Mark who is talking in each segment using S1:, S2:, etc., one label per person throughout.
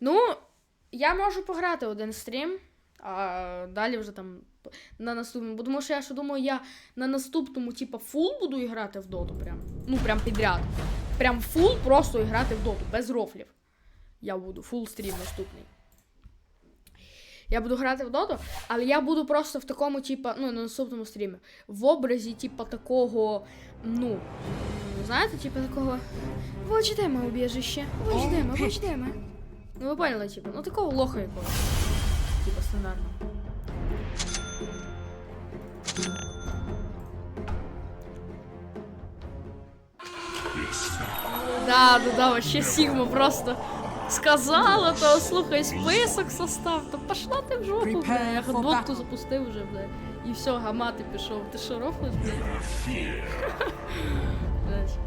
S1: Ну, я можу пограти один стрім, а далі вже там на наступному. Бо тому що я ще думаю, я на наступному, типа, фул буду грати в доту. Прям. Ну, прям підряд. Прям фул просто грати в доту, без рофлів. Я буду фул стрім наступний. Я буду грати в доту, але я буду просто в такому, типа, ну, на наступному стрімі. В образі, типа, такого, ну, знаєте, типа такого. Вот ждемо убіжище. Вот ждемо. Ну ви поняли, типа, ну такого лоха якогось. Типа стандартно. Да, да, да, вообще Сигма просто сказала, то слухай, список состав, то пошла ти в жопу, бля. Я
S2: for
S1: дотку
S2: battle.
S1: запустив вже, бля. І все, гамати пішов. Ти що рофлиш, блядь? Блядь.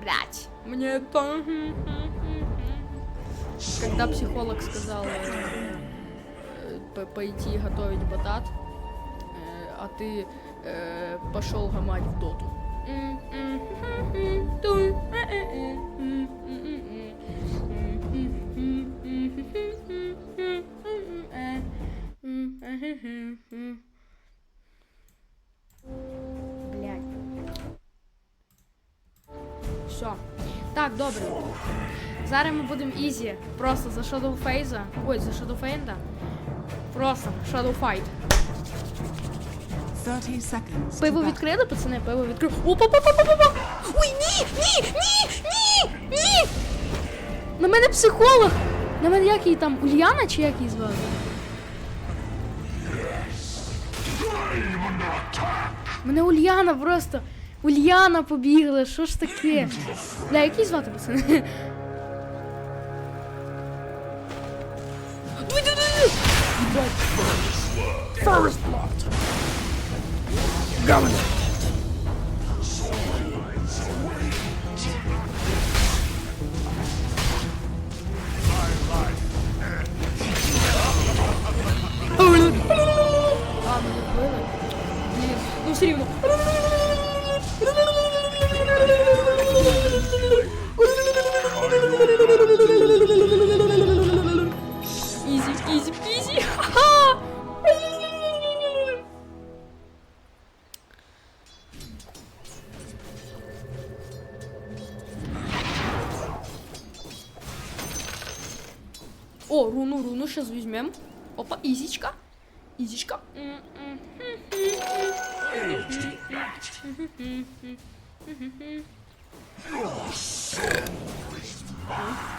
S1: Блядь. Мне то Когда психолог сказал э, э, п- пойти готовить батат, э, а ты э, пошел гамать в доту. Блядь. Все. Так, добре. Зараз ми будемо ізі. Просто за Shadow Фейза. Ой, за Shadow Фейнда. Просто Shadow Fight.
S2: 30 seconds.
S1: Пиво відкрили, пацани, пиво відкрили. Опа, па па па па па Ой, ні, ні, ні, ні, ні. На мене психолог. На мене як її там, Ульяна чи як її звали? Мене Ульяна просто. Ульяна побігла, що ж таке? Бля, як звати, пацани? First blood. А,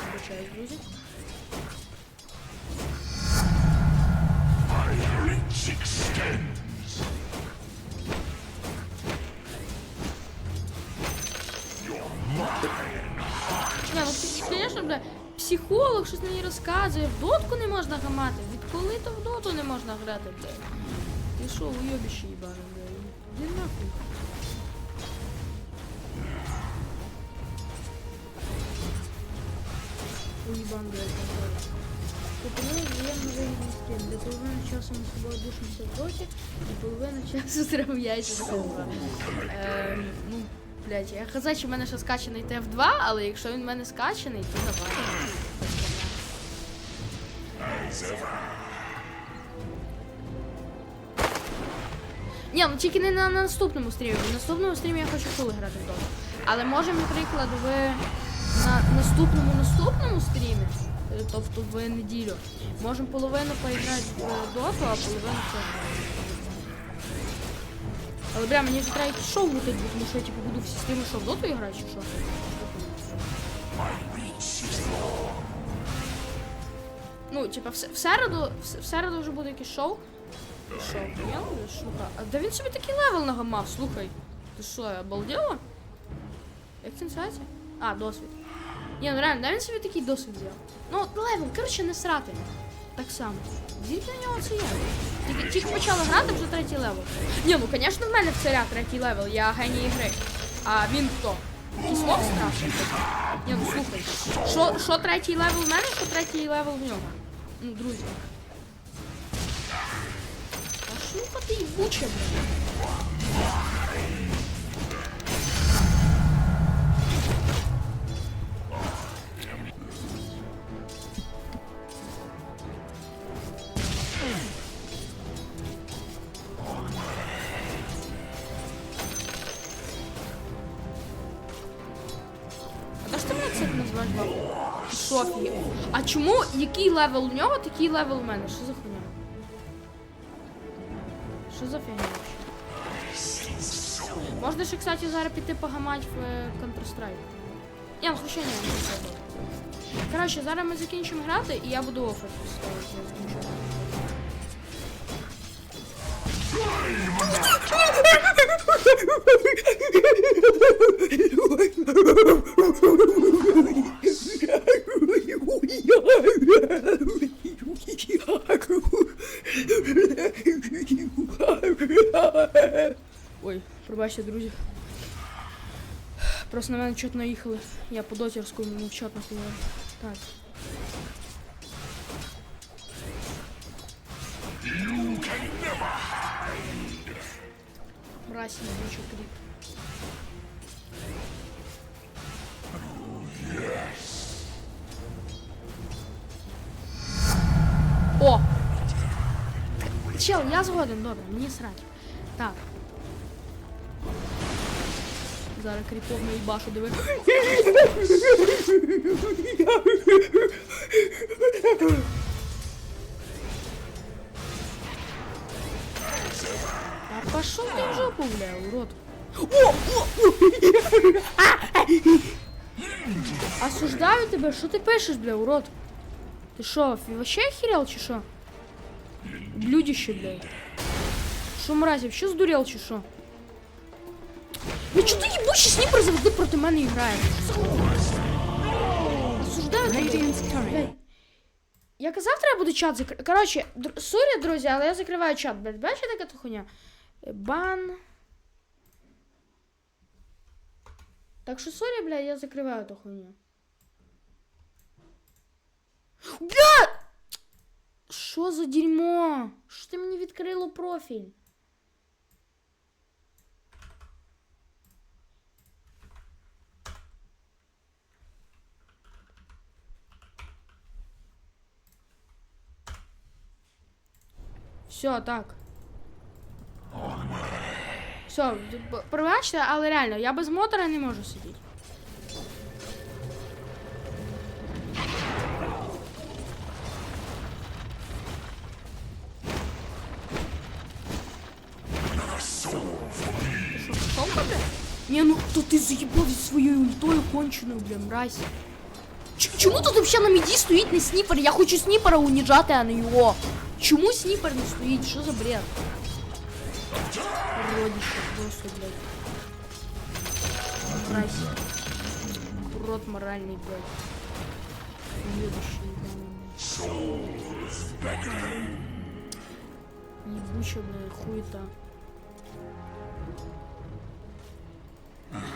S1: Обучаюсь, друзі. Не, ну конечно, бля, психолог щось мені розказує, в дотку не можна гамати. Відколи то в доту не можна грати, бля? Ти що, уйобище їбане, бля? Іди нахуй. Уїбан, бля, контроль. Пропоную взаємно вигідний стрім. Для половини часу ми з собою душимося в доті, і половину часу в ТФ2. Ем, ну, блядь, я казав, що в мене ще скачаний ТФ2, але якщо він в мене скачаний, то давай. Ні, ну тільки не на наступному стрімі. На наступному стрімі я хочу фули грати в доту. Але може, наприклад, ви на наступному наступному стрімі, е, тобто в неділю, можемо половину поіграти в доту, а половину це. Але бля, мені вже треба шоу бо тому що я типу буду всі стріми що в доту грати, чи що? Ну, типа, в, середу, в, середу вже буде якесь шоу. Понял? Шука. А да він собі такий левел нагамав, слухай. Ти що, обалдела? Як це? А, досвід. Ні, ну реально, да він собі такий досвід взяв. Ну, от левел, коротше, не срати. Так само. Звідки на нього це є? Тільки, тільки почала грати, вже третій левел. Ні, ну, звісно, в мене в царя третій левел, я геній ігри. А він хто? Якийсь страшний. Ні, ну слухай. Що, що третій левел в мене, що третій левел в нього? Ну, друзі. А шлюха ти їбуча, блін. Софія. А чому який левел у нього, такий левел у мене? Що за хуйня? Що за фігня? Можна ще, кстати, зараз піти погамать в е, Counter-Strike. Ні, ну хоча не треба. Коротше, зараз ми закінчимо грати і я буду офер ставити. пробачте, друзі. Просто на мене чот наїхали. Я по дотерському не в чот нахуяв. Так. Мразь, не бачу кріп. О! Чел, я згоден, добре, мені срать. Так. Зараз кріпов на їбашу диви. А пошел ты в жопу, бля, урод. О. Осуждаю тебе, що ти пишеш, бля, урод? Ти що, вообще охерел, чи що? Блюдище, блядь. Що, мразь, вообще здурел, чи що? Ну чого ти їбучий сніпер завжди проти мене? Осуждаю тебе. Я казав, треба буде чат закрити. Коротше, сорі, друзі, але я закриваю чат. Бачите, то хуйня? Е, Бан. Так що сорі, блядь, я закриваю ту хуйню. Бля! Що за дерьмо? Що ти мені відкрило профіль? Все, так. Все, пробачте, але реально, я без мотора не можу сидіти. Ні, ну то ти заїбав зі своєю ультою конченою, бля, мразь. Ч- чому тут взагалі на міді стоїть не сніпер? Я хочу сніпера уніжати, а не його. Чому сніпер не стоїть? Що за бред? Родище просто, блядь. Мразь. Урод моральный, блядь. Ебаный. Ебучая, блядь, хуета.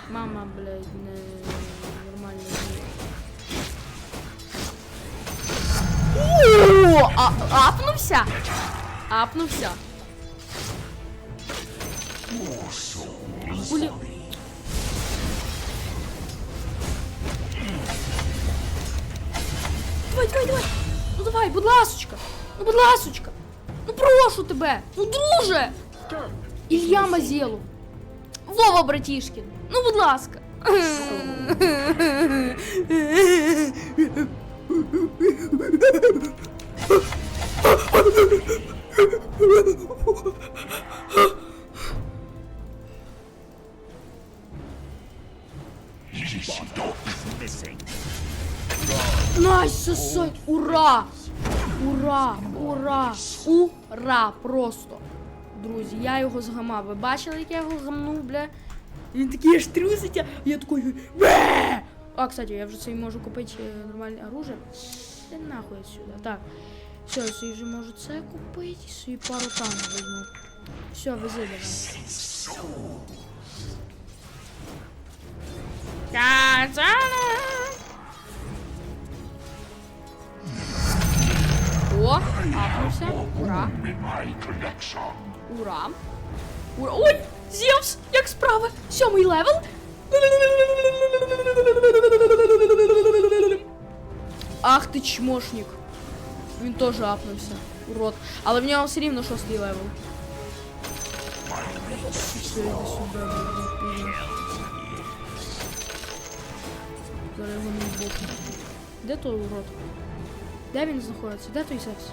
S1: Мама, блядь, не нормально. О, а, апнувся? Апнувся. Блин. Давай, давай, давай. Ну давай, будь ласочка. Ну, будь ласочка. Ну прошу тебе. Ну, друже. Ілля Мазєлов. Вова, братішкін. Ну, будь ласка. Найс, сосой. Ура! Ура! Ура! Ура! Просто. Друзі, я його згамав. Ви бачили, як я його гамнув, бля? Він такий аж трусить, а я такий. Бе! А, кстати, я вже собі можу купити е, нормальне оружие. Ти нахуй сюди. Так. Все, я собі вже можу це купити, собі пару танків візьму. Все, вези давай. Та-та-да! О, апнувся. Ура. Ура. Ура. Ой! Зевс! Як справи? Сьомий левел. Ах ти чмошник. Він теж апнувся. Урод. Але в нього все рівно шостий левел. Все, йди сюди, блядь, пиздец. перегонив боку. Де той урод? Де він знаходиться? Де той секс?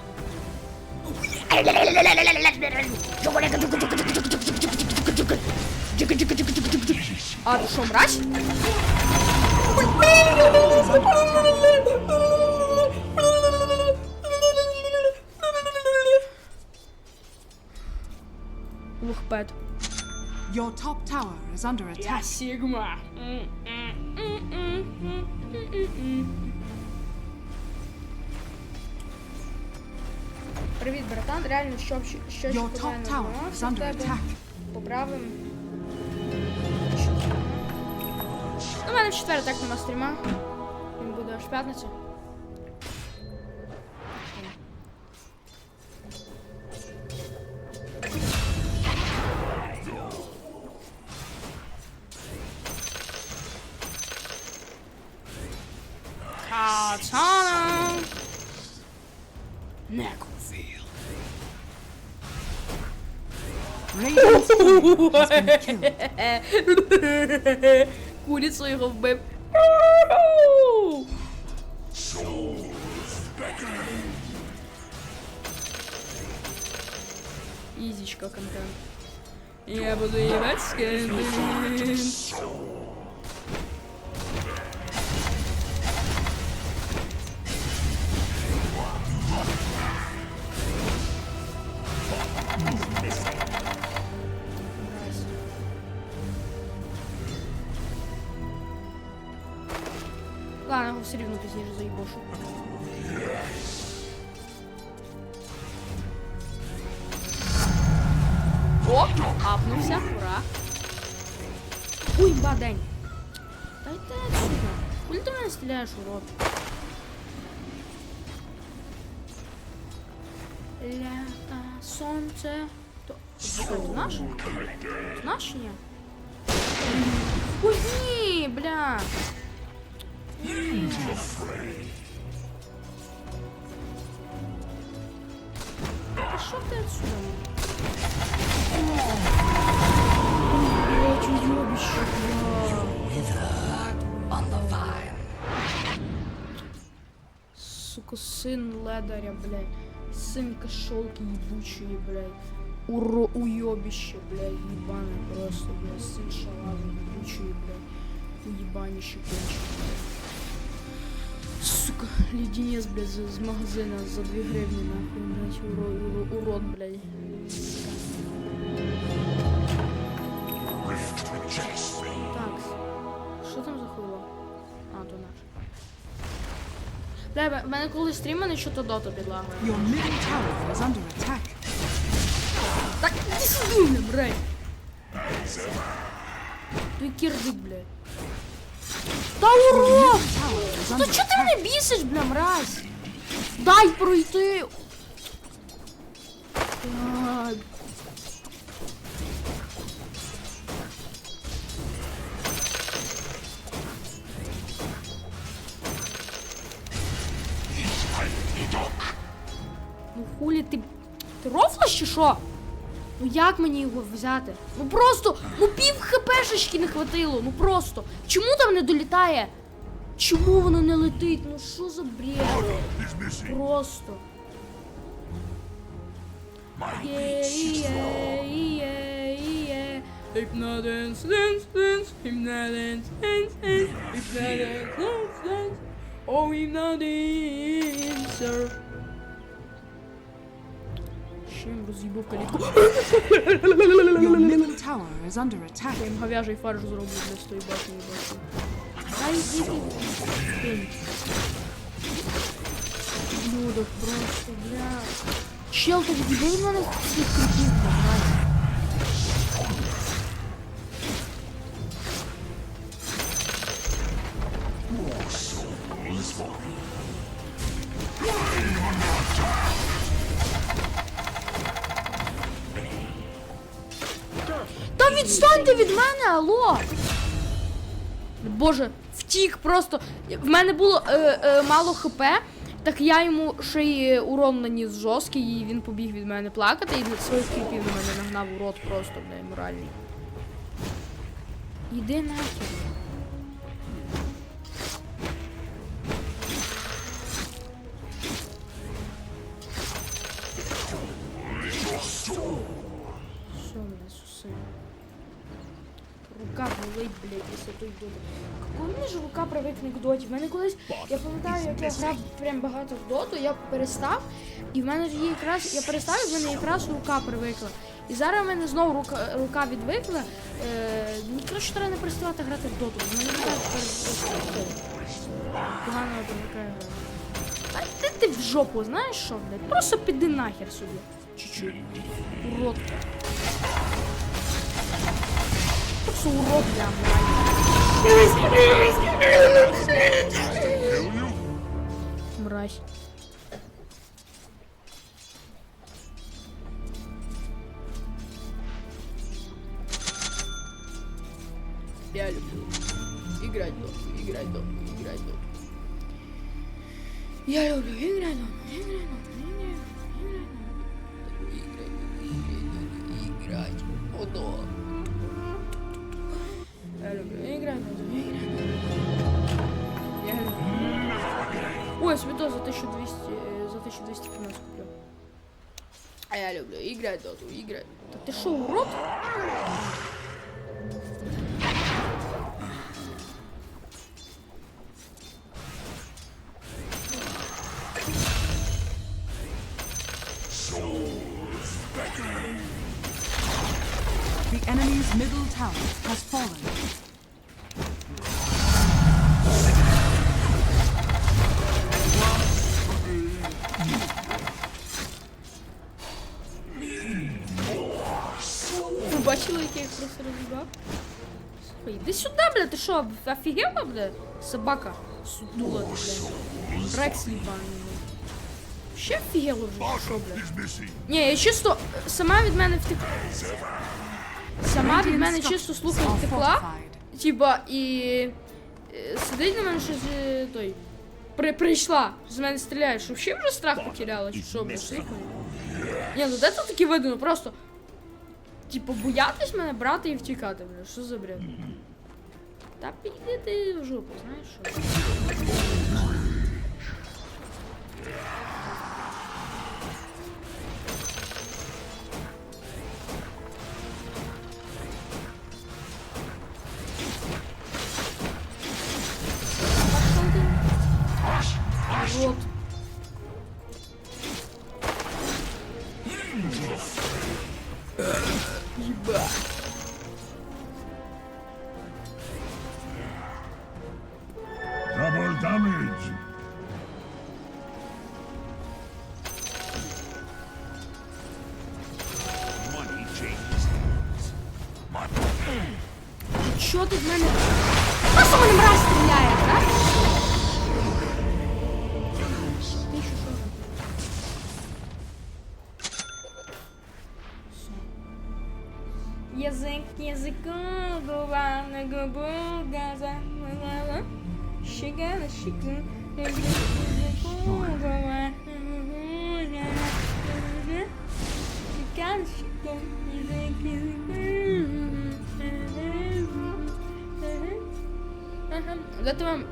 S1: А, ти що, мразь?
S2: Is under attack.
S1: Сігма. Привіт, братан. Реально, що щось
S2: Your top tower is under attack.
S1: Поправим. У мене в четвер так нема стріма. Він буде аж п'ятницю. Катана! Necrofield. Курицю його вбив. Ізічка контент. Я буду їбать контент. Ладно, його все рівно пізніше заїбошу. О, апнувся, ура. Уй, ба, день. Дай ти отсюда. Куди ти в мене стріляєш, урод? Ляка, сонце. То... Що, це наш? Це наш чи ні? Ой, ні, бля. Пошел ты отсюда. Ой, чуёбище, бля. Сука, сын ледаря, блядь. Сын кошелки ебучие, блядь. Уро уебище, блядь, ебаный просто, блядь. Сын шалавы ебучие, блядь. Уебанище конченое, блядь. Леденец, блядь, з, з магазина за 2 гривні, нахуй, блядь, урод, урод, блядь. Так, що там за хуйло? А, то наш. Бля, в мене коли стрім, мене що-то дота підлагує.
S2: Your middle tower is under attack.
S1: Так, іди сюди, бля, брай. Той кирдик, блядь. Та урод! Та
S2: under
S1: чого ти мене бісиш, бля, мразь? Дай пройти. Ну хулі ти. Ти рофлаш чи що? Ну як мені його взяти? Ну просто, ну пів хпшечки не хватило, ну просто. Чому там не долітає? Чому воно не летить? Ну що за бред? Просто. Є, є, є, є. Hypnodance, dance, dance, hypnodance, dance, dance, hypnodance, dance, dance. Oh, hypnodancer. Ще їм роз'їбав калітку.
S2: Your middle tower is under attack.
S1: Я їм говяжий фарш зроблю для стої башні башні. Дай. Кинь. Людок просто, бля. Чел, где він мене всіх крутів, втік просто. В мене було е, е, мало хп, так я йому ще й урон наніс жорсткий, і він побіг від мене плакати, і своїх кріпів на мене нагнав урод просто, бля, моральний. Іди нахер. Блядь, якщо той доти. Коли ж рука привикне к доті? В мене колись, я пам'ятаю, як я грав прям багато в доту, я перестав, і в мене ж є якраз, я перестав, і в мене якраз рука привикла. І зараз в мене знову рука, рука відвикла. Е, мені краще треба не переставати грати в доту. В мене не тепер погано грати. А ти, ти в жопу, знаєш що, блядь? Просто піди нахер собі. Чуть-чуть. Урод. Блядь. Мразь. Я люблю играть в доту, играть в доту, играть в. Я люблю я люблю играть доту, играть. Да ты шо, урод? Що, офігела, бля? Собака сутула, бля. Рекс їбаний. Ще офігело вже, що, бля? Ні, я чисто, сама від мене втекла. Сама від мене чисто слухай втекла. Типа, і е, сидить на мене щось е, той. При, прийшла, з мене стріляє, що ще вже страх потеряла, чи що, бля, слухай. Ні, ну де тут такі видно, просто. Типу, боятись мене брати і втікати, бля, що за бред? Та піди ти в жопу, знаєш що? Вот. Тут в мене? Просто мене мразь стріляє? Ти що, що? Язик губу, газа на глаза. Щека щеку, язик язиком, губа Ага. Дати вам.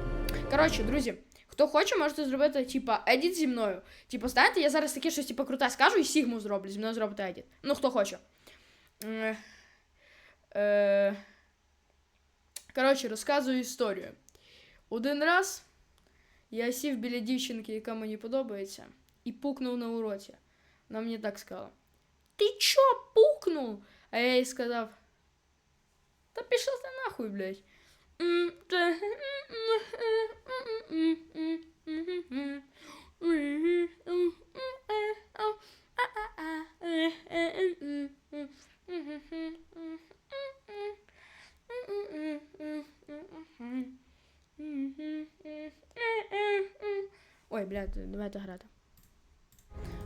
S1: Коротше, друзі, хто хоче, можете зробити, типа, едіт зі мною. Типа, знаєте, я зараз таке щось типа круте скажу і Сігму зроблю, зі мною зробити едіт. Ну, хто хоче. Е, Коротше, розказую історію. Один раз я сів біля дівчинки, яка мені подобається, і пукнув на уроці. Вона мені так сказала: Ти чо пукнув? А я їй сказав: Та пішла ти нахуй, блядь. Ой, блядь, давайте грати.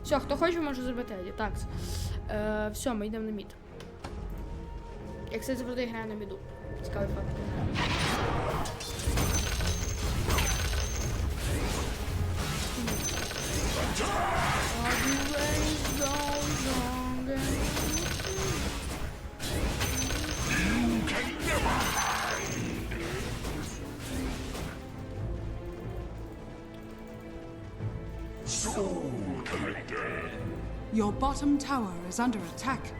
S1: Все, хто хоче, може зробити. Так. Е, все, ми йдемо на мід. Я, кстати, завжди граю на міду. Let's go fucking hell.
S2: Your bottom tower is under attack.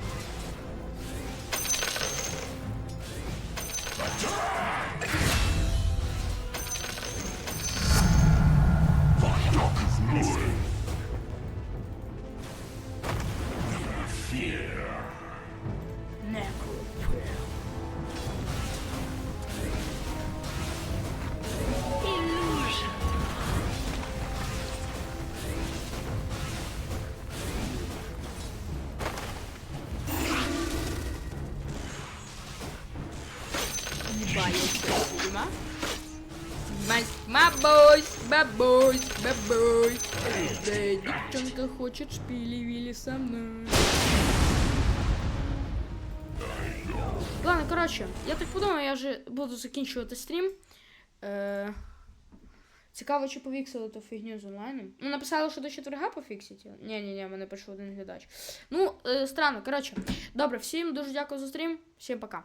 S1: Бабусь, бабусь. Эй, девчонка хочет шпили-вили со мной. Ладно, коротше, я так подумав, я вже буду закінчувати стрім. Е, цікаво, чи пофіксили ту фігню з онлайном. Ну, написали, що до четверга пофіксять. Ні, ні, ні, мене пише один глядач. Ну, е, странно, коротше. Добре, всім дуже дякую за стрім. Всім пока.